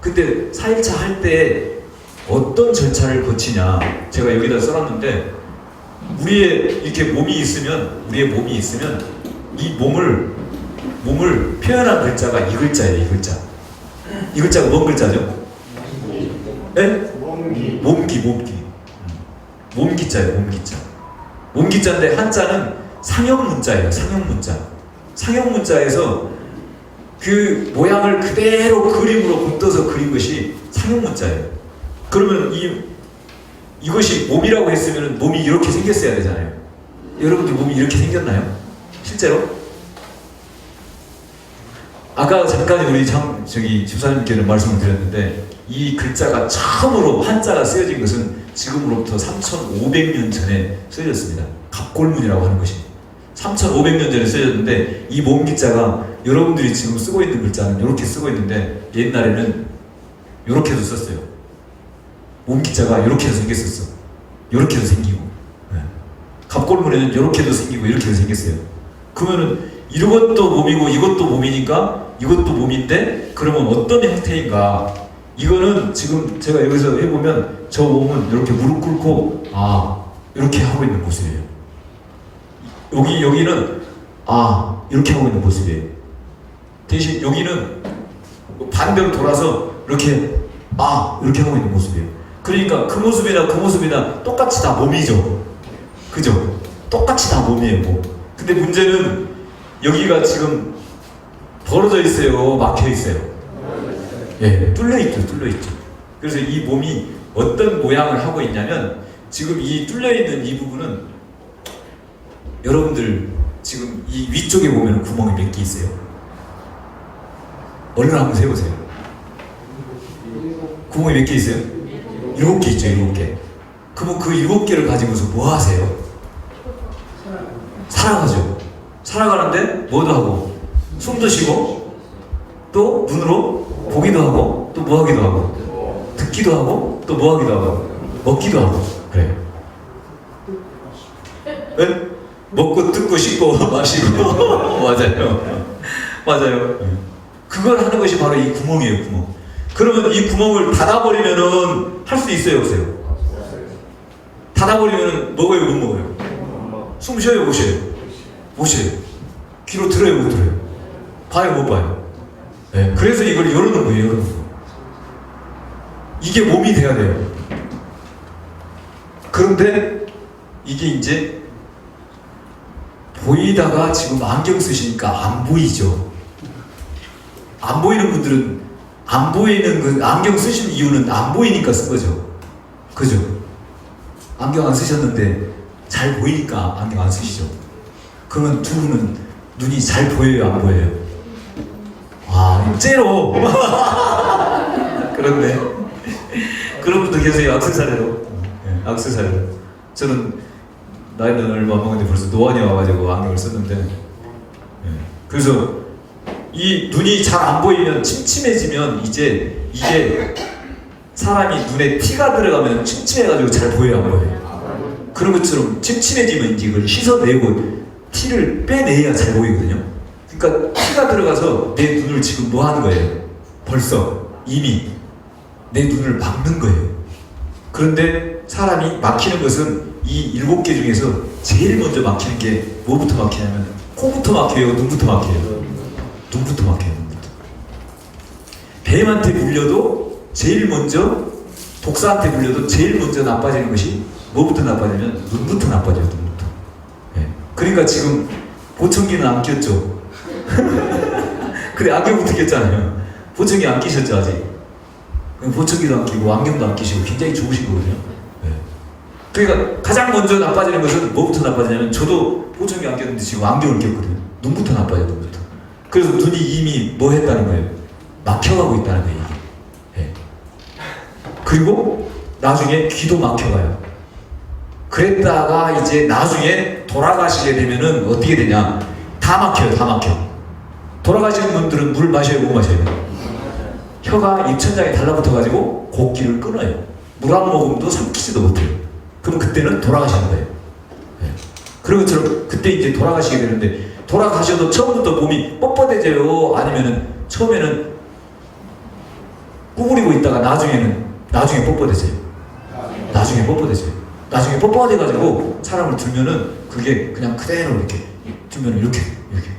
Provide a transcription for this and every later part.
근데 4일차 할 때 어떤 절차를 거치냐 제가 여기다 써놨는데 우리의 이렇게 몸이 있으면 우리의 몸이 있으면 이 몸을 몸을 표현한 글자가 이 글자예요 이 글자 이 글자가 뭔 글자죠? 예? 몸기 몸기 몸기 음. 몸기자예요 몸기자 몸기자인데 한자는 상형 문자예요 상형 문자 상형 문자에서 그 모양을 그대로 그림으로 곱떠서 그린 것이 상형 문자예요 그러면 이 이것이 몸이라고 했으면 몸이 이렇게 생겼어야 되잖아요 여러분들 몸이 이렇게 생겼나요? 실제로? 아까 잠깐 우리 장, 저기 집사님께는 말씀을 드렸는데 이 글자가 처음으로 한자가 쓰여진 것은 지금으로부터 3,500년 전에 쓰여졌습니다. 갑골문이라고 하는 것이 3,500년 전에 쓰여졌는데 이 몸기자가 여러분들이 지금 쓰고 있는 글자는 이렇게 쓰고 있는데 옛날에는 이렇게도 썼어요. 몸기자가 이렇게도 생겼었어. 이렇게도 생기고 네. 갑골문에는 이렇게도 생기고 이렇게도 생겼어요. 그러면은 이것도 몸이고 이것도 몸이니까 이것도 몸인데 그러면 어떤 형태인가? 이거는 지금 제가 여기서 해보면 저 몸은 이렇게 무릎 꿇고 아 이렇게 하고 있는 모습이에요. 여기 여기는 아 이렇게 하고 있는 모습이에요. 대신 여기는 반대로 돌아서 이렇게 아 이렇게 하고 있는 모습이에요. 그러니까 그 모습이나 그 모습이나 똑같이 다 몸이죠. 그죠? 똑같이 다 몸이에요. 몸. 근데 문제는 여기가 지금 벌어져 있어요. 막혀 있어요. 예, 뚫려 있죠, 뚫려 있죠. 그래서 이 몸이 어떤 모양을 하고 있냐면 지금 이 뚫려 있는 이 부분은 여러분들 지금 이 위쪽에 보면 구멍이 몇 개 있어요. 얼른 한번 세보세요. 구멍이 몇 개 있어요? 일곱 개 있죠, 일곱 개. 그러면 그 일곱 개를 가지고서 뭐 하세요? 살아가죠. 살아가는데 뭐도 하고 숨도 쉬고 또 눈으로 보기도 하고 또 뭐 하기도 하고 듣기도 하고 또 뭐 하기도 하고 먹기도 하고 그래. 네? 먹고 듣고 씻고 마시고 맞아요. 맞아요. 그걸 하는 것이 바로 이 구멍이에요, 구멍. 그러면 이 구멍을 닫아버리면은 할 수 있어요, 없어요? 닫아버리면은 먹어요, 못 먹어요? 숨 쉬어요, 못 쉬어요? 못 쉬어요. 귀로 들어요, 못 들어요? 봐요, 못 봐요? 네, 그래서 이걸 열어놓은 거예요, 열어놓은 거. 이게 몸이 돼야 돼요. 그런데 이게 이제 보이다가 지금 안경 쓰시니까 안 보이죠. 안 보이는 분들은 안 보이는 그 안경 쓰신 이유는 안 보이니까 쓴 거죠. 그죠? 안경 안 쓰셨는데 잘 보이니까 안경 안 쓰시죠. 그러면 두 분은 눈이 잘 보여요, 안 보여요? 아, 째로. 그렇네. 그런 분도 계세요, 악세사리로. 네, 악세사리로. 저는 나이는 얼마 안 먹었는데 벌써 노안이 와가지고 안경을 썼는데. 네. 그래서 이 눈이 잘 안 보이면 침침해지면 이제 이게 사람이 눈에 티가 들어가면 침침해가지고 잘 보여요, 안 보여요? 그런 것처럼 침침해지면 이제 이걸 씻어내고 티를 빼내야 잘 보이거든요. 그러니까 티가 들어가서 내 눈을 지금 뭐 하는 거예요? 벌써 이미 내 눈을 막는 거예요. 그런데 사람이 막히는 것은 이 일곱 개 중에서 제일 먼저 막히는 게 뭐부터 막히냐면 코부터 막혀요, 눈부터 막혀요. 눈부터 막혀요, 눈부터. 뱀한테 물려도 제일 먼저 독사한테 물려도 제일 먼저 나빠지는 것이 뭐부터 나빠지냐면 눈부터 나빠져요, 눈부터. 예. 그러니까 지금 보청기는 안 꼈죠. 근데 안경부터 꼈잖아요. 보청기 안 끼셨죠 아직. 보청기도 안 끼고 안경도 안 끼시고 굉장히 좋으신 거거든요. 예. 그러니까 가장 먼저 나빠지는 것은 뭐부터 나빠지냐면 저도 보청기 안 꼈는데 지금 안경을 꼈거든요. 눈부터 눈부터. 그래서 눈이 이미 뭐 했다는 거예요? 막혀가고 있다는 거예요, 이게. 예. 그리고 나중에 귀도 막혀가요. 그랬다가 이제 나중에 돌아가시게 되면은 어떻게 되냐? 다 막혀요, 다 막혀. 돌아가시는 분들은 물 마셔요, 못 마셔요? 혀가 입천장에 달라붙어가지고 곡기를 끊어요. 물 한 모금도 삼키지도 못해요. 그럼 그때는 돌아가시는 거예요. 예. 그런 것처럼 그때 이제 돌아가시게 되는데 돌아가셔도 처음부터 몸이 뻣뻣해져요? 아니면은 처음에는 구부리고 있다가 나중에는 나중에 뻣뻣해져요. 나중에 뻣뻣해져요. 나중에 뻣뻣해가지고 사람을 들면은 그게 그냥 그대로 이렇게 들면 이렇게 이렇게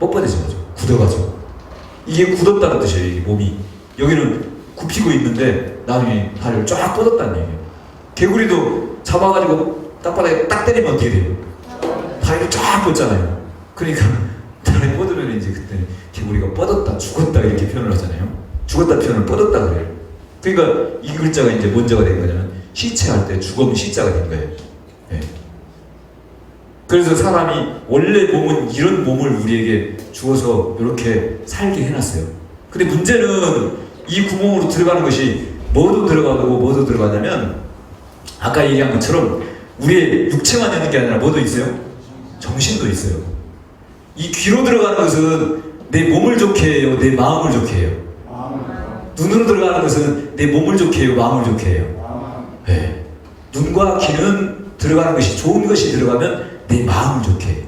뻣뻣해져가지고 굳어가지고 이게 굳었다는 뜻이에요. 이 몸이 여기는 굽히고 있는데 나중에 다리를 쫙 뻗었다는 얘기예요. 개구리도 잡아가지고 땅바닥에 딱 때리면 어떻게 돼요? 다리를 쫙 뻗잖아요. 그러니까 다리 뻗으면 이제 그때 개구리가 뻗었다, 죽었다 이렇게 표현을 하잖아요. 죽었다 표현을 뻗었다 그래요. 그러니까 이 글자가 이제 뭔자가 된 거냐면 시체 할 때 죽음 시자가 된 거예요. 예. 그래서 사람이 원래 몸은 이런 몸을 우리에게 주어서 이렇게 살게 해놨어요. 근데 문제는 이 구멍으로 들어가는 것이 뭐도 들어가고 뭐도 들어가냐면 아까 얘기한 것처럼 우리의 육체만 있는 게 아니라 뭐도 있어요? 정신도 있어요. 이 귀로 들어가는 것은 내 몸을 좋게 해요, 내 마음을 좋게 해요. 눈으로 들어가는 것은 내 몸을 좋게 해요, 마음을 좋게 해요. 네. 눈과 귀는 들어가는 것이 좋은 것이 들어가면 내 마음을 좋게 해요.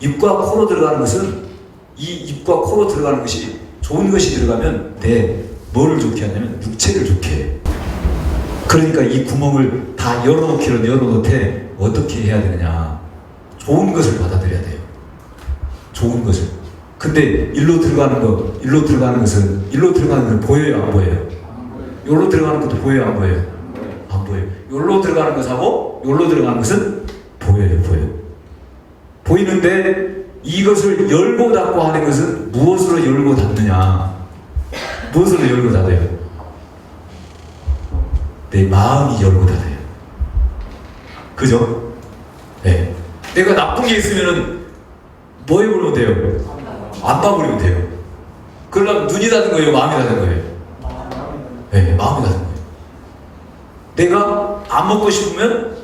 입과 코로 들어가는 것은 이 입과 코로 들어가는 것이 좋은 것이 들어가면 내 뭐를 좋게 하냐면 육체를 좋게 해요. 그러니까 이 구멍을 다 열어놓기는 열어놓되 어떻게 해야 되느냐. 좋은 것을 받아들여야 돼요. 좋은 것을. 근데 일로 들어가는 거, 일로 들어가는 것은 일로 들어가는 건 보여요, 안 보여요? 요로 들어가는 것도 보여요, 안 보여요? 안 보여요. 요로 들어가는 것하고 요로 들어가는 것은 보여요, 보여요. 보이는데 이것을 열고 닫고 하는 것은 무엇으로 열고 닫느냐? 무엇으로 열고 닫아요? 내 마음이 열고 닫아요. 그죠? 네. 내가 나쁜 게 있으면은 뭐 해버리면 돼요? 안 봐버리면 돼요. 그러려면 눈이 닫은 거예요? 마음이 닫은 거예요? 네, 마음이 닫은 거예요. 내가 안 먹고 싶으면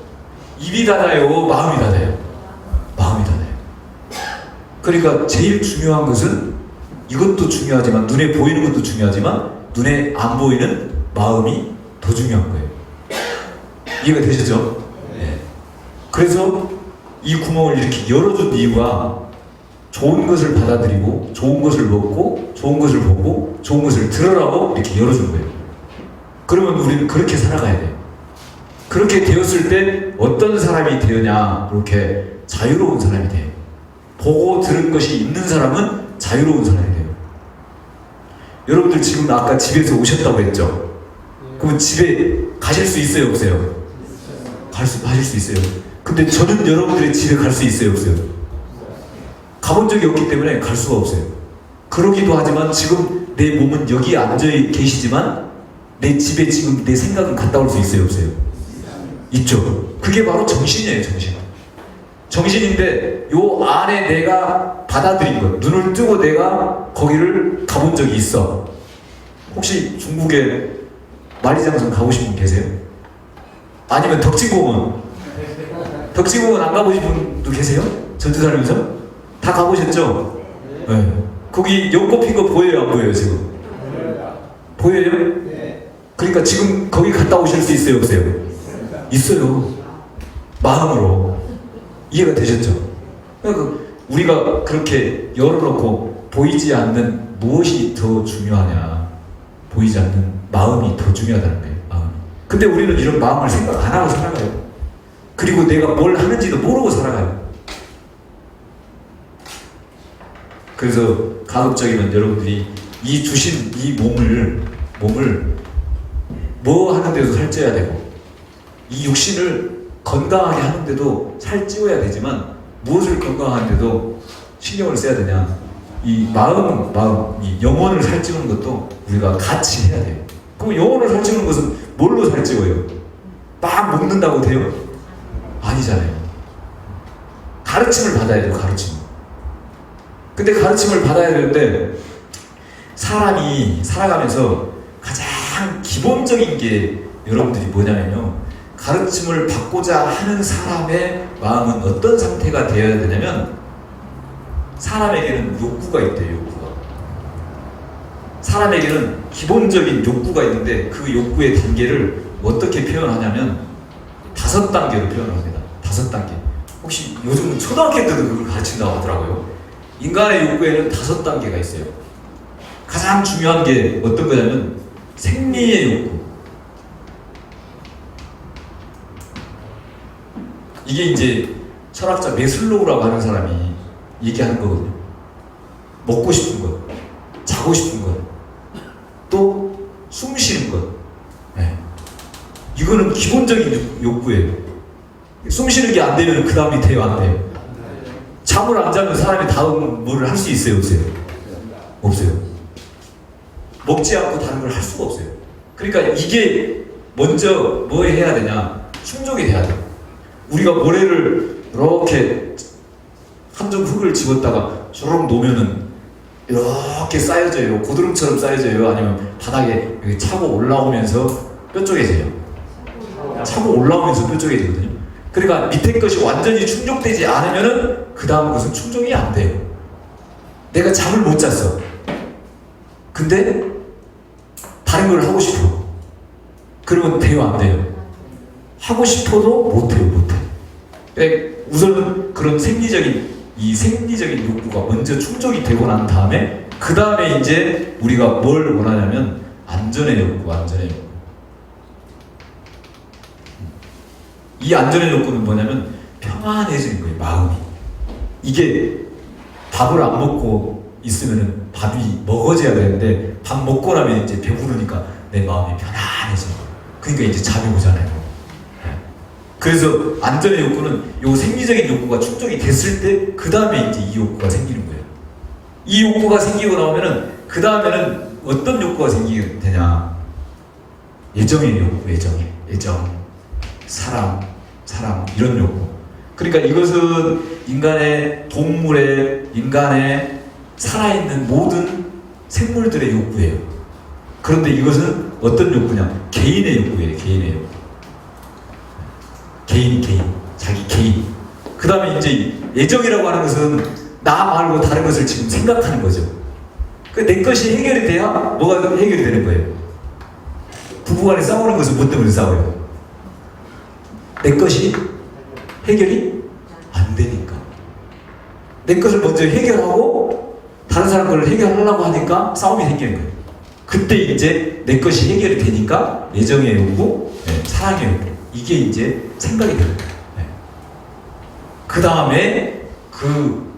입이 닫아요? 마음이 닫아요? 마음이 닫아요. 그러니까 제일 중요한 것은 이것도 중요하지만 눈에 보이는 것도 중요하지만 눈에 안 보이는 마음이 더 중요한 거예요. 이해가 되시죠? 네. 그래서 이 구멍을 이렇게 열어준 이유가 좋은 것을 받아들이고 좋은 것을 먹고 좋은 것을 보고 좋은 것을 들으라고 이렇게 열어준 거예요. 그러면 우리는 그렇게 살아가야 돼요. 그렇게 되었을 때 어떤 사람이 되느냐 이렇게 자유로운 사람이 돼요. 보고 들은 것이 있는 사람은 자유로운 사람이 돼요. 여러분들 지금 아까 집에서 오셨다고 했죠? 그러면 집에 가실 수 있어요, 없어요? 갈 수, 가실 수 있어요. 근데 저는 여러분들의 집에 갈 수 있어요, 없어요? 가본 적이 없기 때문에 갈 수가 없어요. 그러기도 하지만 지금 내 몸은 여기 앉아 계시지만 내 집에 지금 내 생각은 갔다 올 수 있어요, 없어요? 있죠. 그게 바로 정신이에요, 정신. 정신인데 요 안에 내가 받아들인 것, 눈을 뜨고 내가 거기를 가본 적이 있어. 혹시 중국에 만리장성 가보신 분 계세요? 아니면 덕진공원? 덕진공원 안 가보신 분도 계세요? 전주 살면서? 다 가보셨죠? 네. 거기 연 꼽힌 거 보여요, 안 보여요, 지금? 보여요? 그러니까 지금 거기 갔다 오실 수 있어요, 없어요? 있어요. 마음으로. 이해가 되셨죠? 그러니까 우리가 그렇게 열어놓고 보이지 않는 무엇이 더 중요하냐? 보이지 않는 마음이 더 중요하다는 거예요. 마음. 근데 우리는 이런 마음을 생각 안 하고 살아가요. 그리고 내가 뭘 하는지도 모르고 살아가요. 그래서 가급적이면 여러분들이 이 주신 이 몸을 몸을 뭐 하는데도 살쪄야 되고 이 육신을 건강하게 하는데도 살찌워야 되지만 무엇을 건강하는데도 신경을 써야 되냐 이 마음 마음 이 영혼을 살찌우는 것도 우리가 같이 해야 돼요. 그럼 영혼을 살찌우는 것은 뭘로 살찌워요? 막 먹는다고 돼요? 아니잖아요. 가르침을 받아야 돼요. 가르침. 근데 가르침을 받아야 되는데 사람이 살아가면서 가장 기본적인 게 여러분들이 뭐냐면요. 가르침을 받고자 하는 사람의 마음은 어떤 상태가 되어야 되냐면 사람에게는 욕구가 있대요. 욕구가. 사람에게는 기본적인 욕구가 있는데 그 욕구의 단계를 어떻게 표현하냐면 다섯 단계로 표현을 합니다. 다섯 단계. 혹시 요즘 초등학교 때도 그걸 가르친다고 하더라고요. 인간의 욕구에는 다섯 단계가 있어요. 가장 중요한 게 어떤 거냐면 생리의 욕구. 이게 이제 철학자 메슬로우라고 하는 사람이 얘기하는 거거든요. 먹고 싶은 것, 자고 싶은 것, 또 숨 쉬는 것. 네. 이거는 기본적인 욕- 욕구예요. 숨 쉬는 게 안 되면 그 다음이 돼요, 안 돼요? 잠을 안 자면 사람이 다음 뭐를 할수 있어요, 없어요? 없어요. 먹지 않고 다른 걸 할 수가 없어요. 그러니까 이게 먼저 뭐 해야 되냐? 충족이 돼야 돼. 우리가 모래를 이렇게 한 점 흙을 집었다가 주렁 놓으면은 이렇게 쌓여져요. 고드름처럼 쌓여져요. 아니면 바닥에 차고 올라오면서 뾰족해져요. 차고 올라오면서 뾰족해지거든요. 그러니까 밑에 것이 완전히 충족되지 않으면은 그 다음 것은 충족이 안 돼요. 내가 잠을 못 잤어. 근데 다른 걸 하고 싶어. 그러면 돼요, 안 돼요? 하고 싶어도 못 해요, 못 해. 네, 우선은 그런 생리적인 이 생리적인 욕구가 먼저 충족이 되고 난 다음에 그 다음에 이제 우리가 뭘 원하냐면 안전의 욕구, 안전의 욕구. 이 안전의 욕구는 뭐냐면 평안해지는 거예요, 마음이. 이게 밥을 안 먹고 있으면은 밥이 먹어져야 되는데 밥 먹고 나면 이제 배부르니까 내 마음이 편안해져. 그러니까 이제 잠이 오잖아요. 네. 그래서 안전의 욕구는 요 생리적인 욕구가 충족이 됐을 때 그 다음에 이제 이 욕구가 생기는 거예요. 이 욕구가 생기고 나오면은 그 다음에는 어떤 욕구가 생기게 되냐? 예정의 욕구, 예정, 예정, 사랑, 사랑 이런 욕구. 그러니까 이것은 인간의 동물의 인간의 살아있는 모든 생물들의 욕구예요. 그런데 이것은 어떤 욕구냐? 개인의 욕구예요. 개인의 욕구. 개인, 개인, 자기 개인. 그 다음에 이제 예정이라고 하는 것은 나 말고 다른 것을 지금 생각하는 거죠. 그 내 것이 해결이 돼야 뭐가 해결이 되는 거예요. 부부간에 싸우는 것은 뭐 때문에 싸워요? 내 것이 해결이 안 되니까. 내 것을 먼저 해결하고 다른 사람 걸 해결하려고 하니까 싸움이 생기는 거예요. 그때 이제 내 것이 해결이 되니까 애정의 욕구, 네, 사랑의 욕구 이게 이제 생각이 되는 거예요. 네. 그 다음에 그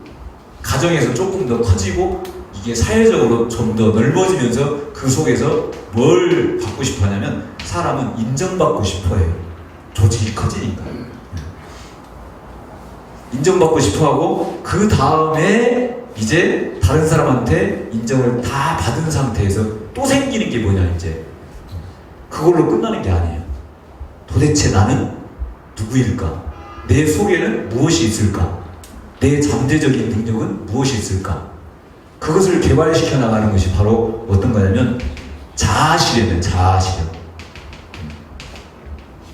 가정에서 조금 더 커지고 이게 사회적으로 좀 더 넓어지면서 그 속에서 뭘 받고 싶어 하냐면 사람은 인정받고 싶어 해요. 조직이 커지니까. 인정받고 싶어 하고 그 다음에 이제 다른 사람한테 인정을 다 받은 상태에서 또 생기는 게 뭐냐 이제 그걸로 끝나는 게 아니에요. 도대체 나는 누구일까? 내 속에는 무엇이 있을까? 내 잠재적인 능력은 무엇이 있을까? 그것을 개발시켜 나가는 것이 바로 어떤 거냐면 자아실현은 자아실현.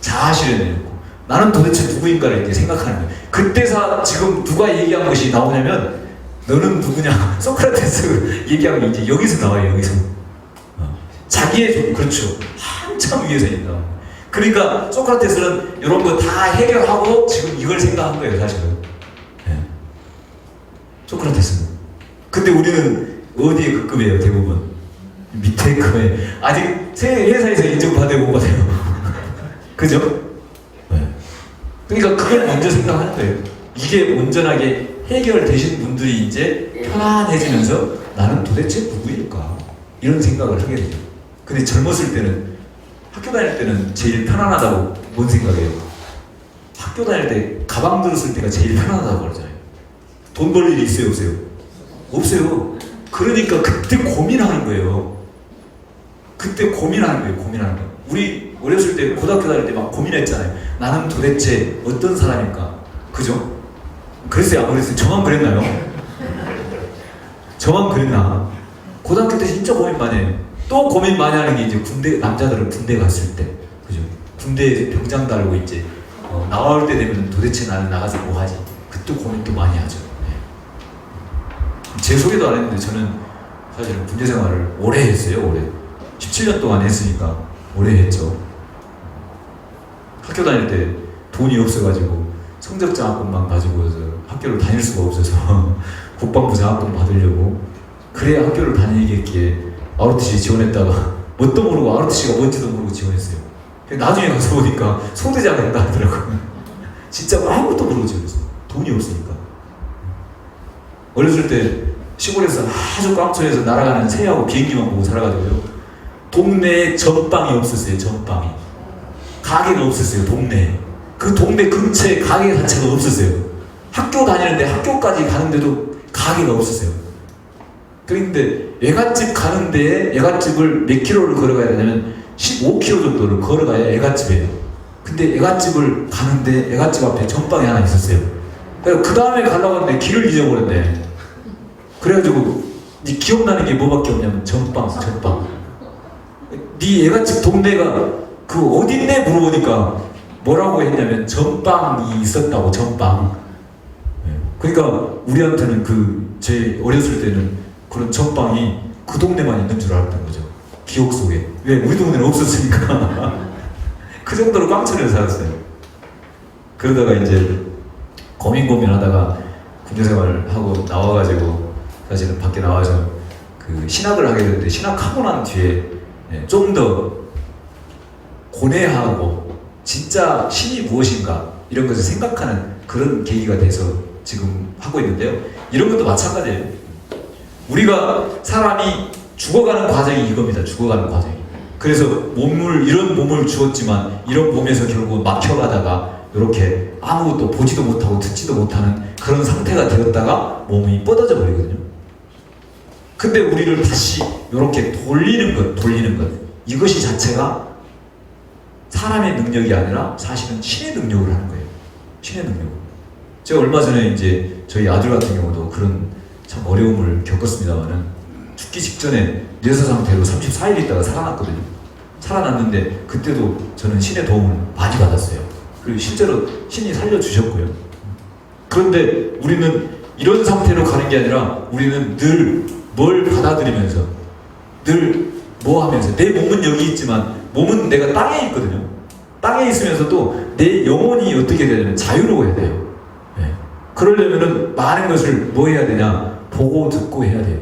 자아실현이고 나는 도대체 누구인가를 이렇게 생각하는 거예요. 그때서 지금 누가 얘기한 것이 나오냐면 너는 누구냐? 소크라테스 얘기한 게 이제 여기서 나와요. 여기서 어. 자기의 좀 그렇죠. 한참 위에서 있다. 그러니까 소크라테스는 이런 거 다 해결하고 지금 이걸 생각한 거예요, 사실은. 예. 소크라테스는. 근데 우리는 어디에 급급해요, 대부분? 밑에 거에 아직 새 회사에서 인정받아요, 못 받아요. 그죠? 네. 그러니까 그걸 먼저 생각하는 거예요. 이게 온전하게 해결되신 분들이 이제 편안해지면서 나는 도대체 누구일까? 이런 생각을 하게 되죠. 근데 젊었을 때는 학교 다닐 때는 제일 편안하다고 뭔 생각해요? 학교 다닐 때 가방 들었을 때가 제일 편안하다고 그러잖아요. 돈 벌 일이 있어요, 없어요? 없어요. 그러니까 그때 고민하는 거예요. 그때 고민하는 거예요, 고민하는 거. 우리 어렸을 때 고등학교 다닐 때 막 고민했잖아요. 나는 도대체 어떤 사람일까? 그죠? 그랬어요, 안 그랬어요? 저만 그랬나요? 저만 그랬나? 고등학교 때 진짜 고민 많이 해요. 또 고민 많이 하는 게 이제 군대, 남자들은 군대 갔을 때. 그죠? 군대에 병장 달고 이제 어, 나올 때 되면 도대체 나는 나가서 뭐 하지? 그때 고민 또 많이 하죠. 네. 제 소개도 안 했는데 저는 사실은 군대 생활을 오래 했어요, 오래. 17년 동안 했으니까 오래 했죠. 학교 다닐 때 돈이 없어가지고 성적 장학금만 가지고 서 학교를 다닐 수가 없어서 국방부 장학금 받으려고 그래야 학교를 다니겠기에 ROTC 지원했다가 뭣도 모르고 ROTC가 뭔지도 모르고 지원했어요. 나중에 가서 보니까 소대장 된다 하더라고요. 진짜 아무것도 모르고 지원했어요. 돈이 없으니까. 어렸을 때 시골에서 아주 깡촌에서 날아가는 새하고 비행기만 보고 살아가지고요. 동네에 전빵이 없었어요. 전빵이. 가게가 없었어요. 동네에. 그 동네 근처에 가게 자체가 없었어요. 학교 다니는데 학교까지 가는데도 가게가 없었어요. 그런데 애갓집 가는 데에 애갓집을 몇 킬로를 걸어가야 되냐면 15킬로 정도를 걸어가야 애갓집이에요. 근데 애갓집을 가는데 애갓집 앞에 전빵이 하나 있었어요. 그 다음에 가려고 하는데 길을 잊어버렸네. 그래가지고 네 기억나는 게 뭐밖에 없냐면 전빵, 전빵. 네 애갓집 동네가 그 어딘데 물어보니까 뭐라고 했냐면 전빵이 있었다고 전빵. 예. 그러니까 우리한테는 그 제 어렸을 때는 그런 전빵이 그 동네만 있는 줄 알았던 거죠. 기억 속에. 왜 우리 동네는 없었으니까. 그 정도로 깡천에서 살았어요. 그러다가 이제 고민 고민하다가 군대 생활하고 나와가지고 사실은 밖에 나와서 그 신학을 하게 됐는데 신학하고 난 뒤에 예, 좀 더 고뇌하고 진짜 신이 무엇인가 이런 것을 생각하는 그런 계기가 돼서 지금 하고 있는데요. 이런 것도 마찬가지예요. 우리가 사람이 죽어가는 과정이 이겁니다. 죽어가는 과정이. 그래서 몸을 이런 몸을 주었지만 이런 몸에서 결국 막혀가다가 이렇게 아무것도 보지도 못하고 듣지도 못하는 그런 상태가 되었다가 몸이 뻗어져 버리거든요. 근데 우리를 다시 이렇게 돌리는 것, 돌리는 것 이것이 자체가 사람의 능력이 아니라 사실은 신의 능력을 하는 거예요. 신의 능력. 제가 얼마 전에 이제 저희 아들 같은 경우도 그런 참 어려움을 겪었습니다만은 죽기 직전에 뇌사 상태로 34일 있다가 살아났거든요. 살아났는데 그때도 저는 신의 도움을 많이 받았어요. 그리고 실제로 신이 살려주셨고요. 그런데 우리는 이런 상태로 가는 게 아니라 우리는 늘 뭘 받아들이면서 늘 뭐 하면서 내 몸은 여기 있지만 몸은 내가 땅에 있거든요. 땅에 있으면서도 내 영혼이 어떻게 되냐면 자유로워야 돼요. 예. 그러려면은 많은 것을 뭐 해야 되냐? 보고 듣고 해야 돼요.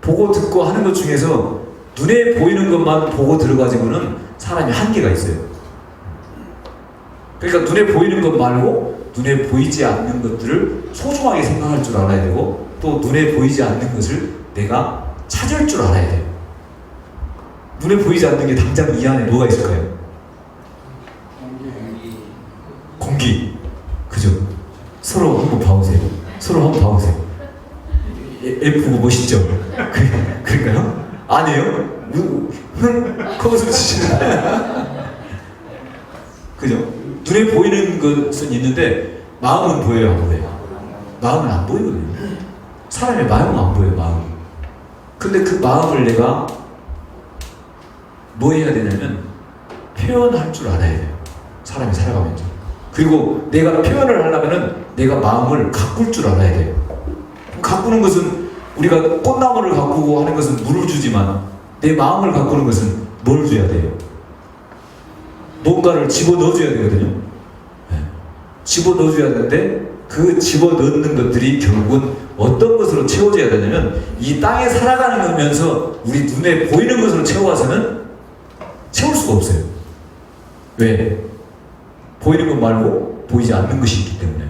보고 듣고 하는 것 중에서 눈에 보이는 것만 보고 들어가지고는 사람이 한계가 있어요. 그러니까 눈에 보이는 것 말고 눈에 보이지 않는 것들을 소중하게 생각할 줄 알아야 되고 또 눈에 보이지 않는 것을 내가 찾을 줄 알아야 돼요. 눈에 보이지 않는 게 당장 이 안에 뭐가 있을까요? 공기. 그죠? 서로 한번 봐보세요. 서로 한번 봐보세요. 예, F고 멋있죠? 그, 그런가요? 아니에요? 우- 흥, 커버스 치시는 그죠? 눈에 보이는 것은 있는데 마음은 보여요, 안 보여요? 마음은 안 보이거든요. 사람의 마음은 안 보여요, 마음. 근데 그 마음을 내가 뭐 해야 되냐면 표현할 줄 알아야 돼요. 사람이 살아가면서. 그리고 내가 표현을 하려면은 내가 마음을 가꿀 줄 알아야 돼요. 가꾸는 것은 우리가 꽃나무를 가꾸고 하는 것은 물을 주지만 내 마음을 가꾸는 것은 뭘 줘야 돼요? 뭔가를 집어 넣어줘야 되거든요. 네. 집어 넣어줘야 되는데 그 집어 넣는 것들이 결국은 어떤 것으로 채워져야 되냐면 이 땅에 살아가는 거면서 우리 눈에 보이는 것으로 채워와서는 채울 수가 없어요. 왜? 보이는 것 말고 보이지 않는 것이 있기 때문에.